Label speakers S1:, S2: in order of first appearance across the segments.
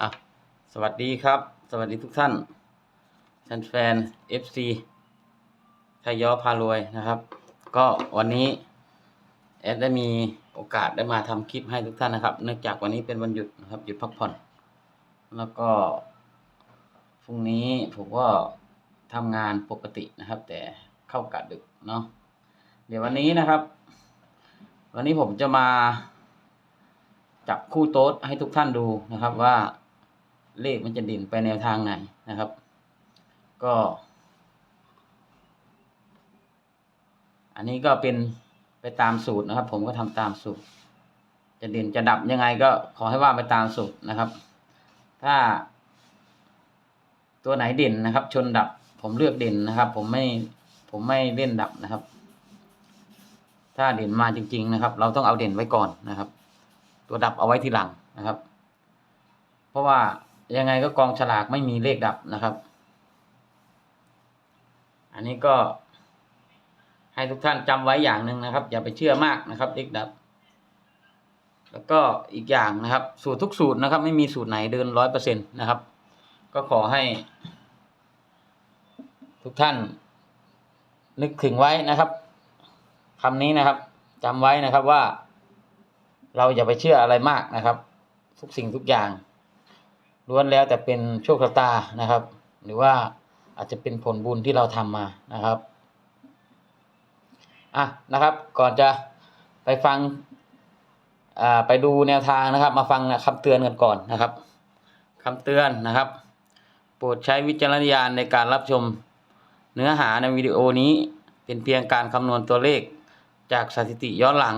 S1: อะสวัสดีครับ สวัสดีทุกท่านแฟนแฟน FC ทยย้อพารวยนะครับ ก็วันนี้แอดได้มีโอกาสได้มาทำคลิปให้ทุกท่านนะครับ เนื่องจากวันนี้เป็นวันหยุดนะครับ หยุดพักผ่อน แล้วก็พรุ่งนี้ผมก็ทำงานปกตินะครับ แต่เข้ากะดึกเนาะเดี๋ยววันนี้นะครับ วันนี้ผมจะมาจับคู่โต๊ดให้ทุกท่านดูนะครับว่า เลขมันจะเด่นไปแนวทางไหนนะครับ ก็ อันนี้ก็เป็นไปตามสูตรนะครับ ผมก็ทำตามสูตร จะเด่นจะดับยังไงก็ขอให้ว่าไปตามสูตรนะครับ ถ้า ตัวไหนเด่นนะครับ ชนดับ ผมเลือกเด่นนะครับ ผมไม่ผมไม่เล่นดับนะครับ ถ้าเด่นมาจริง ๆ นะครับ เราต้องเอาเด่นไว้ก่อนนะครับ ตัวดับเอาไว้ทีหลังนะครับ เพราะว่า ยังไงก็กองฉลากไม่มีเลขดับนะครับ อันนี้ก็ ให้ทุกท่านจำไว้อย่างหนึ่งนะครับ อย่าไปเชื่อมากนะครับ เลขดับ แล้วก็อีกอย่างนะครับ สูตรทุกสูตรนะครับ ไม่มีสูตรไหนเดินร้อยเปอร์เซ็นต์นะครับ ก็ขอให้ ทุกท่าน นึกถึงไว้นะครับคำนี้นะครับจำไว้นะครับว่า เราอย่าไปเชื่ออะไรมากนะครับ ทุกสิ่งทุกอย่าง ล้วนแล้วแต่เป็นโชคชะตานะครับ หรือว่าอาจจะเป็นผลบุญที่เราทำมานะครับอะนะครับ ก่อนจะไปฟังอ่าไปดูแนวทางนะครับ มาฟังคำเตือนกันก่อนนะครับคำเตือนนะครับ โปรดใช้วิจารณญาณในการรับชมเนื้อหาในวิดีโอนี้เป็นเพียงการคำนวณตัวเลขจากสถิติย้อนหลัง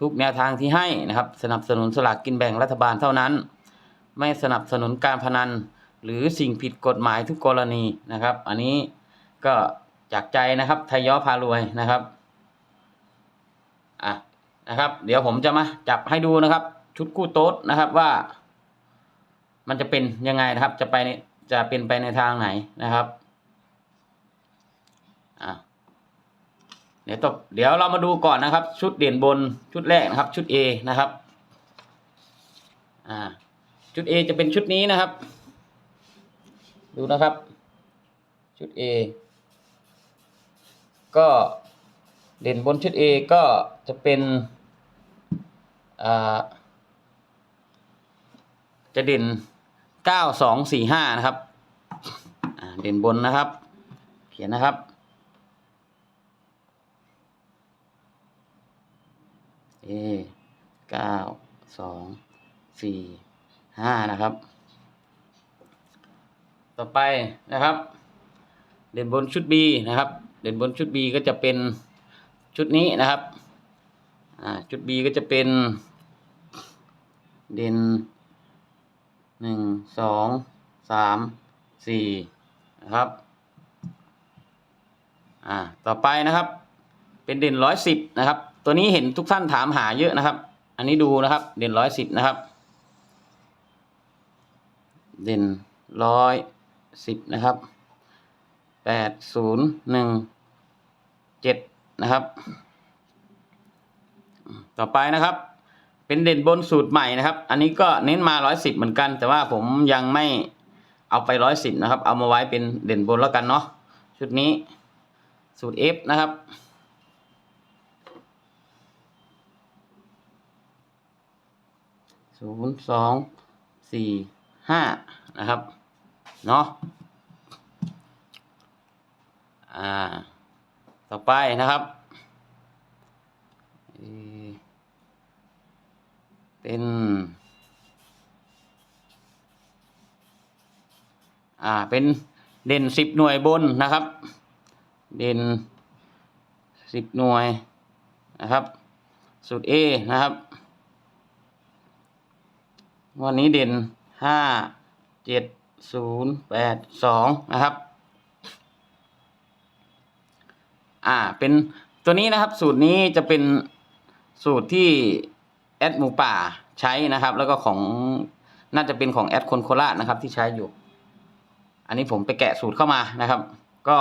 S1: ทุกแนวทางที่ให้นะครับ สนับสนุนสลากกินแบ่งรัฐบาลเท่านั้น ไม่สนับสนุนการพนัน หรือสิ่งผิดกฎหมายทุกกรณีนะครับ อันนี้ก็จากใจนะครับไทยย้อพารวยนะครับอะนะครับ เดี๋ยวผมจะมาจับให้ดูนะครับ ชุดคู่โต๊ดนะครับว่า มันจะเป็นยังไงนะครับ จะไปจะเป็นไปในทางไหนนะครับอะเดี๋ยวตบเดี๋ยวเรามาดูก่อนนะครับ ชุดเด่นบนชุดแรกนะครับ ชุด A นะครับอ่า ชุด A จะเป็นชุดนี้นะครับ ดูนะครับ ชุด A ก็เด่นบนชุด A ก็จะเป็นจะเด่นเก้าสองสี่ห้านะครับเด่นบนนะครับ เขียนนะครับเอเก้าสองสี่ ห้านะครับ ต่อไปนะครับ เด่นบนชุด B นะครับ เด่นบนชุด B ก็จะเป็นชุดนี้นะครับอ่าชุด B ก็จะเป็น เด่นหนึ่งสองสามสี่นะครับอ่าต่อไปนะครับ เป็นเด่นร้อยสิบนะครับ ตัวนี้เห็นทุกท่านถามหาเยอะนะครับ อันนี้ดูนะครับ เด่นร้อยสิบนะครับ เด่นร้อยสิบนะครับแปดศูนย์หนึ่งเจ็ดนะครับ ต่อไปนะครับ เป็นเด่นบนสูตรใหม่นะครับ อันนี้ก็เน้นมาร้อยสิบเหมือนกัน แต่ว่าผมยังไม่เอาไปร้อยสิบนะครับ เอามาไว้เป็นเด่นบนแล้วกันเนาะชุดนี้สูตร F นะครับศูนย์สองสี่ ห้านะครับเนาะอ่าต่อไปนะครับเป็นอ่าเป็นเด่นสิบหน่วยบนนะครับ เด่นสิบหน่วยนะครับ สูตร A นะครับ วันนี้เด่น ห้าเจ็ดศูนย์แปดสองนะครับ อ่า เป็นตัวนี้นะครับ สูตรนี้จะเป็นสูตรที่แอดหมูป่าใช้นะครับ แล้วก็ของน่าจะเป็นของแอดคนโคราชนะครับ ที่ใช้อยู่ อันนี้ผมไปแกะสูตรเข้ามานะครับ ก็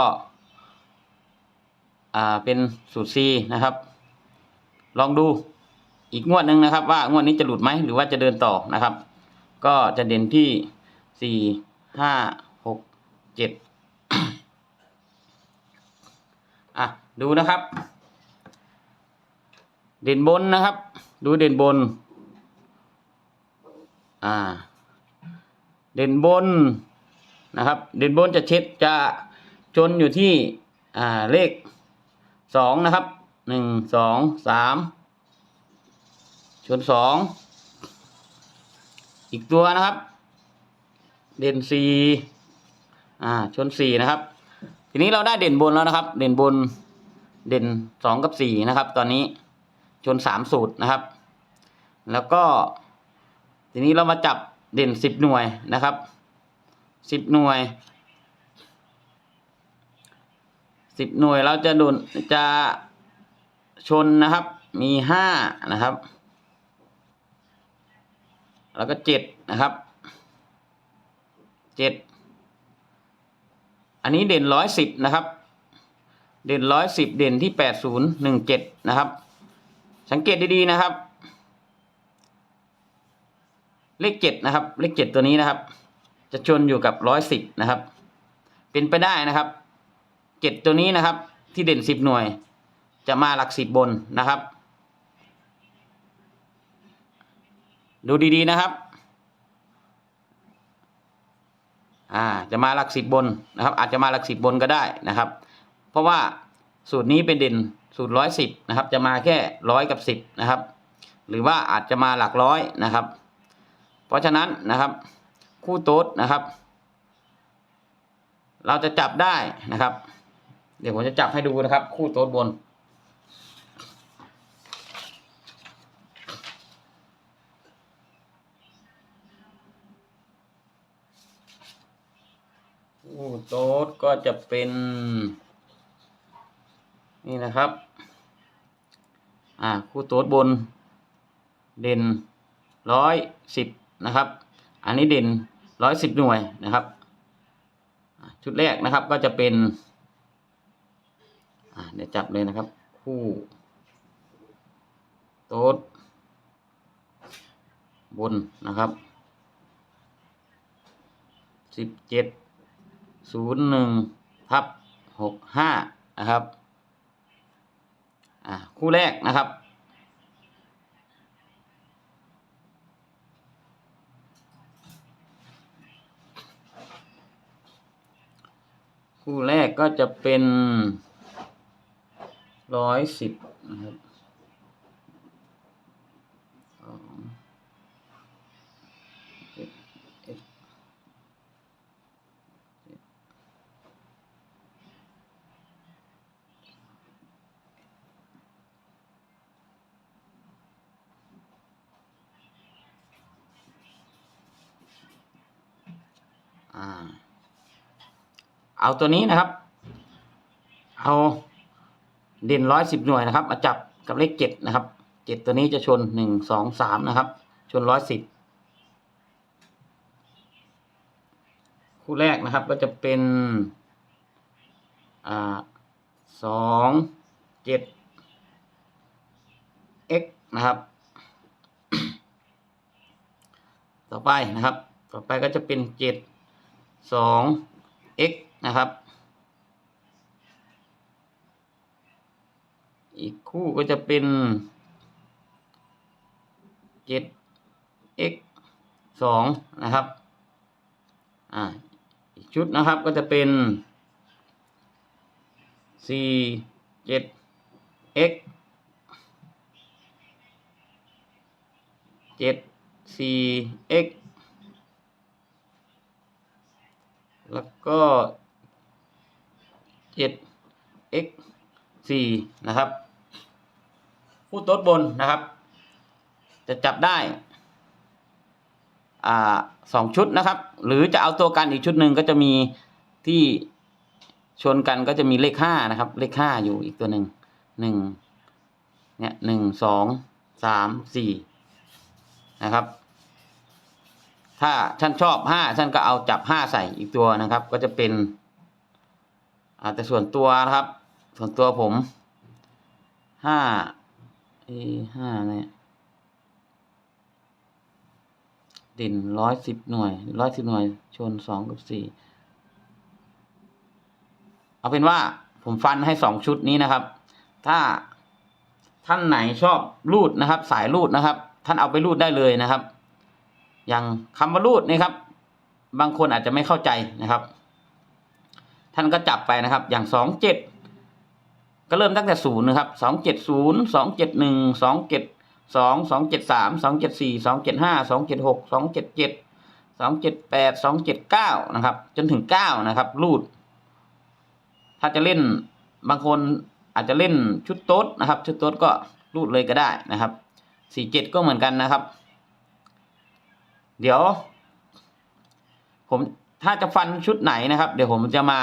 S1: อ่า เป็นสูตร C นะครับ ลองดูอีกงวดหนึ่งนะครับ ว่างวดนี้จะหลุดไหมหรือว่าจะเดินต่อนะครับ ก็จะเด่นที่สี่ห้าหกเจ็ดอะดูนะครับ เด่นบนนะครับ ดูเด่นบน อ่า เด่นบนนะครับ เด่นบนจะเช็ดจะชนอยู่ที่อ่าเลขสองนะครับหนึ่งสองสามชนสอง อีกตัวนะครับ เด่นสี่อ่าชนสี่นะครับ ทีนี้เราได้เด่นบนแล้วนะครับ เด่นบนเด่นสองกับสี่นะครับ ตอนนี้ชนสามสูตรนะครับ แล้วก็ ทีนี้เรามาจับเด่นสิบหน่วยนะครับสิบหน่วยสิบหน่วยเราจะโดนจะชนนะครับ มีห้านะครับ แล้วก็เจ็ดนะครับเจ็ดอันนี้เด่นร้อยสิบนะครับ เด่นร้อยสิบเด่นที่แปดศูนย์หนึ่งเจ็ดนะครับ สังเกตดีๆนะครับ เลขเจ็ดนะครับ เลขเจ็ดตัวนี้นะครับ จะชนอยู่กับร้อยสิบนะครับ เป็นไปได้นะครับเจ็ดตัวนี้นะครับ ที่เด่นสิบหน่วย จะมาหลักสิบบนนะครับ ดูดีๆนะครับอ่าจะมาหลักสิบบนนะครับ อาจจะมาหลักสิบบนก็ได้นะครับ เพราะว่าสูตรนี้เป็นเด่นสูตรร้อยสิบนะครับ จะมาแค่ร้อยกับสิบนะครับ หรือว่าอาจจะมาหลักร้อยนะครับ เพราะฉะนั้นนะครับ คู่โต๊ดนะครับ เราจะจับได้นะครับ เดี๋ยวผมจะจับให้ดูนะครับ คู่โต๊ดบน คู่โต๊ดก็จะเป็น นี่นะครับ อ่าคู่โต๊ดบน เด่นร้อยสิบนะครับ อันนี้เด่นร้อยสิบหน่วยนะครับ ชุดแรกนะครับก็จะเป็นอ่าเดี๋ยวจับเลยนะครับ คู่โต๊ดบนนะครับสิบเจ็ด ศูนย์หนึ่งทับหกห้านะครับ อ่าคู่แรกนะครับ คู่แรกก็จะเป็นร้อยสิบนะครับสองเจ็ดเอ็ดเจ็ด อ่า เอาตัวนี้นะครับ เอาเด่นร้อยสิบหน่วยนะครับ มาจับกับเลขเจ็ดนะครับ เจ็ดตัวนี้จะชนหนึ่งสองสามนะครับ ชนร้อยสิบคู่แรกนะครับก็จะเป็นอ่าสองเจ็ด x นะครับ ต่อไปนะครับ ต่อไปก็จะเป็นเจ็ด สอง x นะครับ อีกคู่ก็จะเป็นเจ็ด x สองนะครับ อ่า อีกชุดนะครับก็จะเป็นสี่เจ็ด x เจ็ดสี่ x แล้วก็เจ็ด x สี่นะครับคู่โต๊ดบนนะครับ จะจับได้อ่าสองชุดนะครับ หรือจะเอาตัวกันอีกชุดหนึ่งก็จะมีที่ชนกันก็จะมีเลขห้านะครับ เลขห้าอยู่อีกตัวหนึ่งหนึ่งเนี่ยหนึ่งสองสามสี่นะครับ ถ้าท่านชอบห้าท่านก็เอาจับห้าใส่อีกตัวนะครับ ก็จะเป็นอ่าแต่ส่วนตัวนะครับ ส่วนตัวผมห้าเอห้าเนี่ยเด่นร้อยสิบหน่วยร้อยสิบหน่วย ชนสองกับสี่เอาเป็นว่าผมฟันให้สองชุดนี้นะครับ ถ้าท่านไหนชอบรูดนะครับ สายรูดนะครับ ท่านเอาไปรูดได้เลยนะครับ อย่างคำว่ารูดนี่ครับ บางคนอาจจะไม่เข้าใจนะครับ ท่านก็จับไปนะครับ อย่างสองเจ็ดก็เริ่มตั้งแต่ศูนย์นะครับสองเจ็ดศูนย์สองเจ็ดหนึ่งสองเจ็ดสองสองเจ็ดสามสองเจ็ดสี่สองเจ็ดห้าสองเจ็ดหกสองเจ็ดเจ็ดสองเจ็ดแปดสองเจ็ดเก้านะครับ จนถึงเก้านะครับ รูด ถ้าจะเล่นบางคนอาจจะเล่นชุดโต๊ดนะครับ ชุดโต๊ดก็รูดเลยก็ได้นะครับสี่เจ็ดก็เหมือนกันนะครับ เดี๋ยว ผมถ้าจะฟันชุดไหนนะครับ เดี๋ยวผมจะมา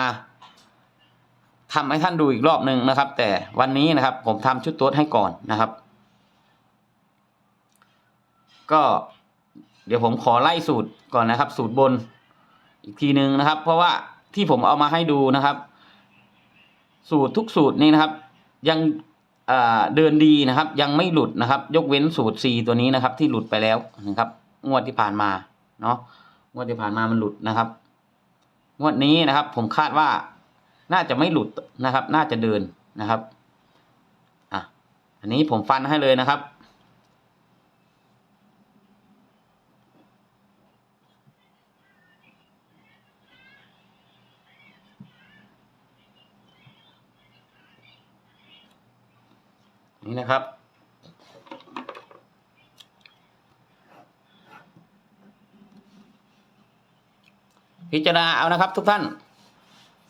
S1: ทำให้ท่านดูอีกรอบหนึ่งนะครับ แต่วันนี้นะครับ ผมทำชุดต๊ดให้ก่อนนะครับ ก็เดี๋ยวผมขอไล่สูตรก่อนนะครับ สูตรบนอีกทีหนึ่งนะครับ เพราะว่าที่ผมเอามาให้ดูนะครับ สูตรทุกสูตรนี้นะครับ ยังเดินดีนะครับ ยังไม่หลุดนะครับ ยกเว้นสูตร C ตัวนี้นะครับ ที่หลุดไปแล้วนะครับ งวดที่ผ่านมาเนาะงวดที่ผ่านมามันหลุดนะครับ งวดนี้นะครับ ผมคาดว่าน่าจะไม่หลุดนะครับ น่าจะเดินนะครับอะอันนี้ผมฟันให้เลยนะครับนี่นะครับ พิจารณาเอานะครับ ทุกท่าน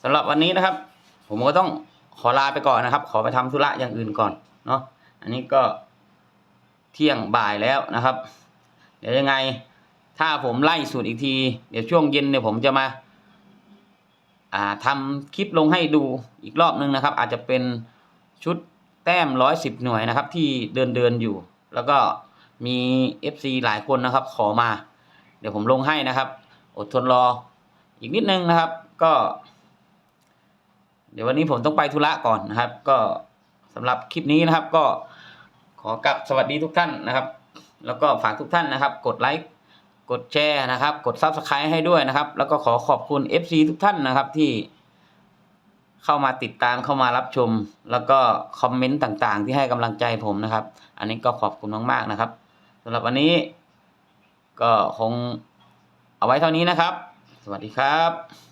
S1: สำหรับวันนี้นะครับ ผมก็ต้องขอลาไปก่อนนะครับ ขอไปทำธุระอย่างอื่นก่อนเนาะอันนี้ก็เที่ยงบ่ายแล้วนะครับ เดี๋ยวยังไง ถ้าผมไล่สูตรอีกที เดี๋ยวช่วงเย็นเนี่ยผมจะมาอ่าทำคลิปลงให้ดูอีกรอบนึงนะครับ อาจจะเป็นชุดแต้มร้อยสิบหน่วยนะครับ ที่เดินเดินอยู่ แล้วก็มี FC หลายคนนะครับ ขอมา เดี๋ยวผมลงให้นะครับ อดทนรอ อีกนิดนึงนะครับ ก็ เดี๋ยววันนี้ผมต้องไปธุระก่อนนะครับ ก็สำหรับคลิปนี้นะครับ ก็ขอกลับสวัสดีทุกท่านนะครับ แล้วก็ฝากทุกท่านนะครับ กดไลค์กดแชร์นะครับ กด Subscribe ให้ด้วยนะครับ แล้วก็ขอขอบคุณ FC ทุกท่านนะครับที่เข้ามาติดตามเข้ามารับชม แล้วก็คอมเมนต์ต่างๆ ที่ให้กำลังใจผมนะครับ อันนี้ก็ขอบคุณมากๆนะครับสำหรับวันนี้ ก็คงเอาไว้เท่านี้นะครับ สวัสดีครับ